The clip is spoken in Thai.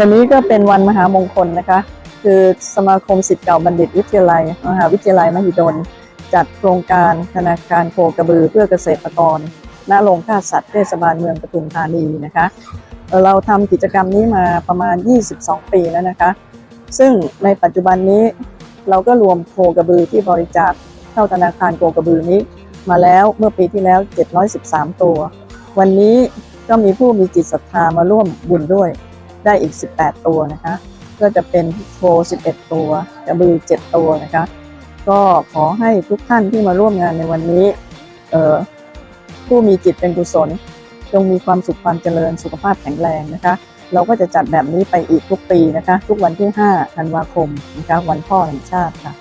วันนี้ก็เป็นวันมหามงคลนะคะ คือสมาคมสิทธิ์เก่าบัณฑิตวิทยาลัย มหาวิทยาลัยมหิดล จัดโครงการธนาคารโคกระบือเพื่อเกษตรกรณโรงฆ่าสัตว์เทศบาลเมืองปทุมธานีนะคะ เราทำกิจกรรมนี้มาประมาณ 22 ปีแล้วนะคะ ซึ่งในปัจจุบันนี้เราก็รวมโคกระบือที่บริจาคเข้าธนาคารโคกระบือนี้ มาแล้วเมื่อปีที่แล้ว 713 ตัว วันนี้ก็มีผู้มีจิตศรัทธามาร่วมบุญด้วย ได้อีก 18 ตัวนะคะ ก็จะเป็นโค11 ตัวกระบือ 7 ตัวนะคะ ก็ขอให้ทุกท่านที่มาร่วมงานในวันนี้เอ่อผู้มีจิตเป็นกุศล จงมีความสุขความเจริญสุขภาพแข็งแรงนะคะ เราก็จะจัดแบบนี้ไปอีกทุกปีนะคะ ทุกวันที่5ธันวาคมนะคะวันพ่อแห่งชาติค่ะ